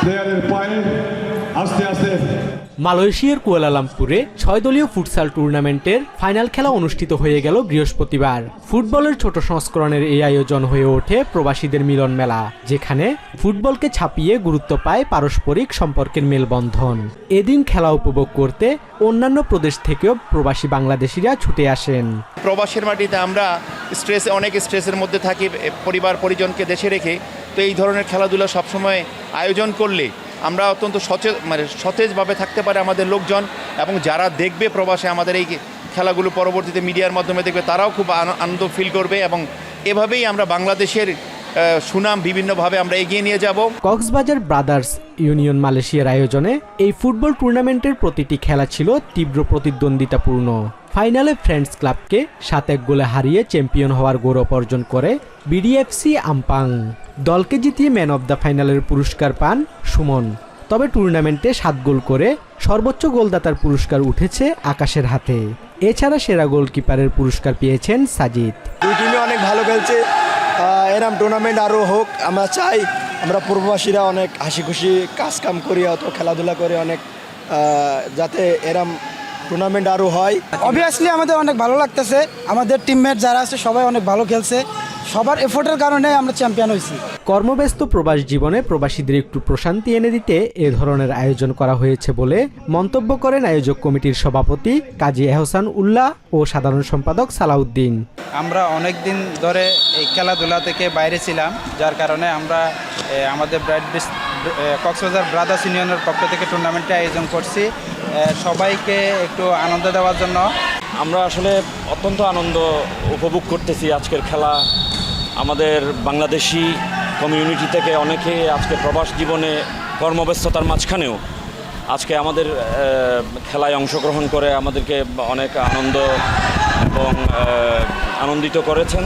প্লেয়ারের পায়ে আস্তে আস্তে। মালয়েশিয়ার কুয়ালালামপুরে ছয় দলীয় ফুটসাল টুর্নামেন্টের ফাইনাল খেলা অনুষ্ঠিত হয়ে গেল বৃহস্পতিবার। ফুটবলের ছোট সংস্করণের এই আয়োজন হয়ে ওঠে প্রবাসীদের মিলন মেলা যেখানে ফুটবলকে ছাপিয়ে গুরুত্ব পায় পারস্পরিক সম্পর্কের মেলবন্ধন। এদিন খেলা উপভোগ করতে অন্যান্য প্রদেশ থেকেও প্রবাসী বাংলাদেশিরা ছুটে আসেন। প্রবাসের মাটিতে আমরা স্ট্রেসে অনেক স্ট্রেসের মধ্যে থাকি পরিবার পরিজনকে দেশে রেখে। তো এই ধরনের খেলাধুলা সবসময় আয়োজন করলে আমরা অত্যন্ত সচেত মানে সতেজভাবে থাকতে পারে আমাদের লোকজন এবং যারা দেখবে প্রবাসে আমাদের এই খেলাগুলো পরবর্তীতে মিডিয়ার মাধ্যমে দেখবে, তারাও খুব আন- আনন্দ ফিল করবে এবং এভাবেই আমরা বাংলাদেশের সুনাম বিভিন্নভাবে আমরা এগিয়ে নিয়ে যাব। কক্সবাজার ব্রাদার্স ইউনিয়ন মালয়েশিয়ার আয়োজনে এই ফুটবল টুর্নামেন্টের প্রতিটি খেলা ছিল তীব্র প্রতিদ্বন্দ্বিতাপূর্ণ। ফাইনালে ফ্রেন্ডস ক্লাবকে সাত এক গোলে হারিয়ে চ্যাম্পিয়ন হওয়ার গৌরব অর্জন করে বিডিএফসি আমপাং। দলকে জিতিয়ে ম্যান অব দ্য ফাইনালের পুরস্কার পান সুমন। তবে টুর্নামেন্টে সাত গোল করে সর্বোচ্চ গোলদাতার পুরস্কার উঠেছে আকাশের হাতে। এছাড়া সেরা গোলকিপারের পুরস্কার পেয়েছেন সাজিদ। দুই টিমে অনেক ভালো খেলছে। এরম টুর্নামেন্ট আরও হোক, আমরা চাই। আমরা পূর্ববাসীরা অনেক হাসি খুশি কাজ কাম করি, অত খেলাধুলা করে, অনেক যাতে এরম টুর্নামেন্ট আরও হয়। অবভিয়াসলি আমাদের অনেক ভালো লাগতেছে। আমাদের টিমমেট যারা আছে, সবাই অনেক ভালো খেলছে। সবার এফোর্টের কারণে আমরা চ্যাম্পিয়ন হয়েছি। কর্মব্যস্ত প্রবাস জীবনে প্রবাসীদের একটু প্রশান্তি এনে দিতে এ ধরনের আয়োজন করা হয়েছে বলে মন্তব্য করেন আয়োজক কমিটির সভাপতি কাজী এহসান উল্লাহ ও সাধারণ সম্পাদক সালাউদ্দিন। আমরা অনেক দিন ধরে এই খেলাধুলা থেকে বাইরে ছিলাম যার কারণে আমরা আমাদের ব্রাইট কক্সবাজার ব্রাদার্স ইউনিয়নের পক্ষ থেকে টুর্নামেন্টে আয়োজন করছি। সবাইকে একটু আনন্দ দেওয়ার জন্য। আমরা আসলে অত্যন্ত আনন্দ উপভোগ করতেছি আজকের খেলা। আমাদের বাংলাদেশি কমিউনিটি থেকে অনেকে আজকে প্রবাস জীবনে কর্মব্যস্ততার মাঝখানেও আজকে আমাদের খেলায় অংশগ্রহণ করে আমাদেরকে অনেক আনন্দ এবং আনন্দিত করেছেন।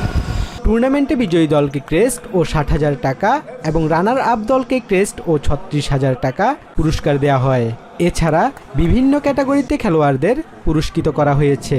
টুর্নামেন্টে বিজয়ী দলকে ক্রেস্ট ও ষাট হাজার টাকা এবং রানার আপ দলকে ক্রেস্ট ও ছত্রিশ হাজার টাকা পুরস্কার দেওয়া হয়। এছাড়া বিভিন্ন ক্যাটাগরিতে খেলোয়াড়দের পুরস্কৃত করা হয়েছে।